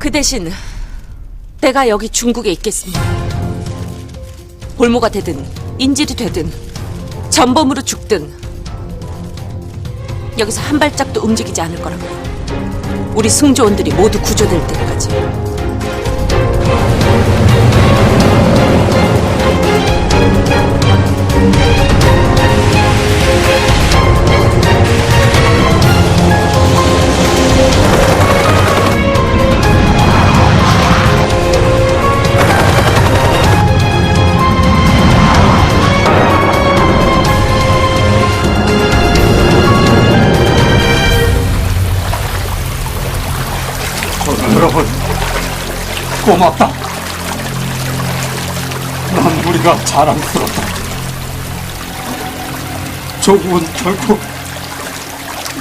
그 대신 내가 여기 중국에 있겠습니다. 볼모가 되든 인질이 되든 전범으로 죽든 여기서 한 발짝도 움직이지 않을 거라고요. 우리 승조원들이 모두 구조될 때까지. 고맙다. 난 우리가 자랑스럽다. 조국은 결코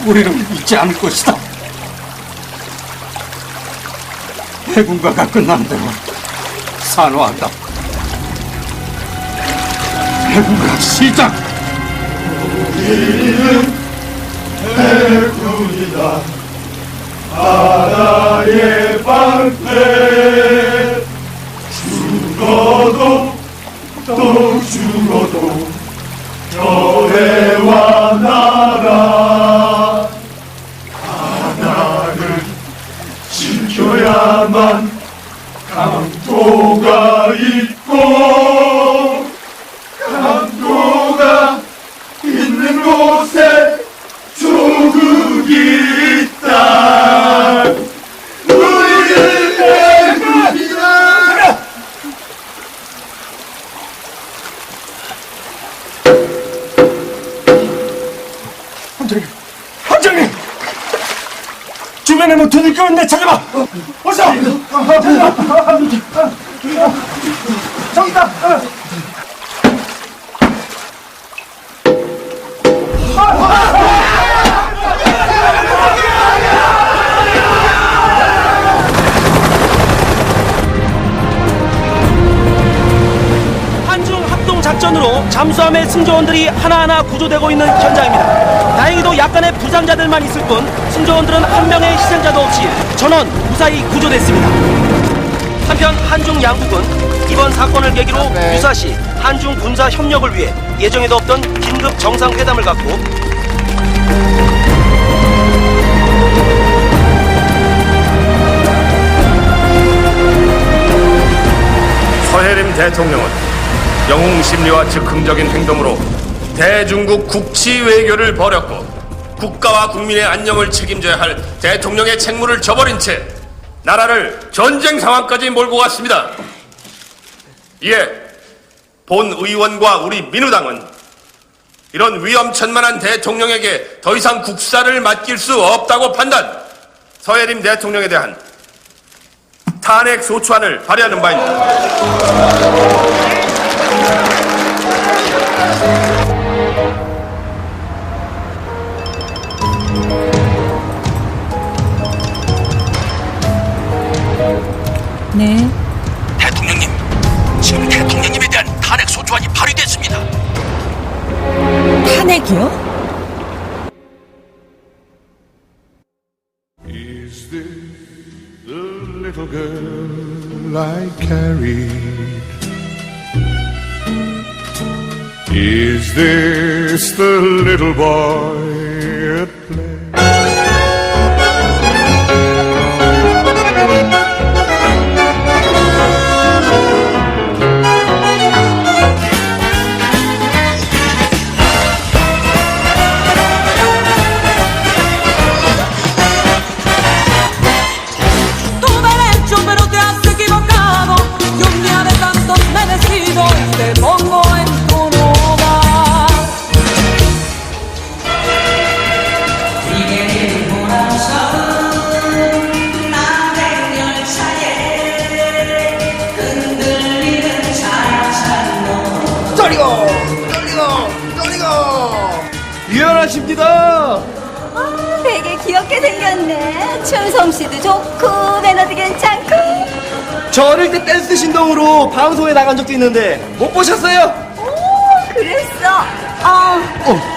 우리를 잊지 않을 것이다. 해군가가 끝난 대로 산화한다. 해군가 시작! 나의 방 주변에 뭐 드릴 거 있네 찾아봐! 어서! 잠수함의 승조원들이 하나하나 구조되고 있는 현장입니다. 다행히도 약간의 부상자들만 있을 뿐 승조원들은 한 명의 희생자도 없이 전원 무사히 구조됐습니다. 한편 한중 양국은 이번 사건을 계기로 유사시 한중 군사 협력을 위해 예정에도 없던 긴급 정상회담을 갖고 영웅 심리와 즉흥적인 행동으로 대중국 국치 외교를 벌였고 국가와 국민의 안녕을 책임져야 할 대통령의 책무를 저버린 채 나라를 전쟁 상황까지 몰고 갔습니다. 이에 본 의원과 우리 민주당은 이런 위험천만한 대통령에게 더 이상 국사를 맡길 수 없다고 판단, 서해림 대통령에 대한 탄핵 소추안을 발의하는 바입니다. 네. 대통령님, 지금 대통령님에 대한 탄핵 소추안이 발의됐습니다. 탄핵이요? Is this the little girl I carried? Is this the little boy 아, 되게 귀엽게 생겼네. 춤 솜씨도 좋고 매너도 괜찮고. 저 어릴 때 댄스 신동으로 방송에 나간 적도 있는데 못 보셨어요? 오, 그랬어. 아,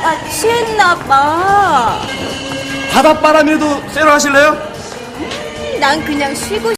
아 취했나 봐. 바닷바람에도 쇠로 하실래요? 난 그냥 쉬고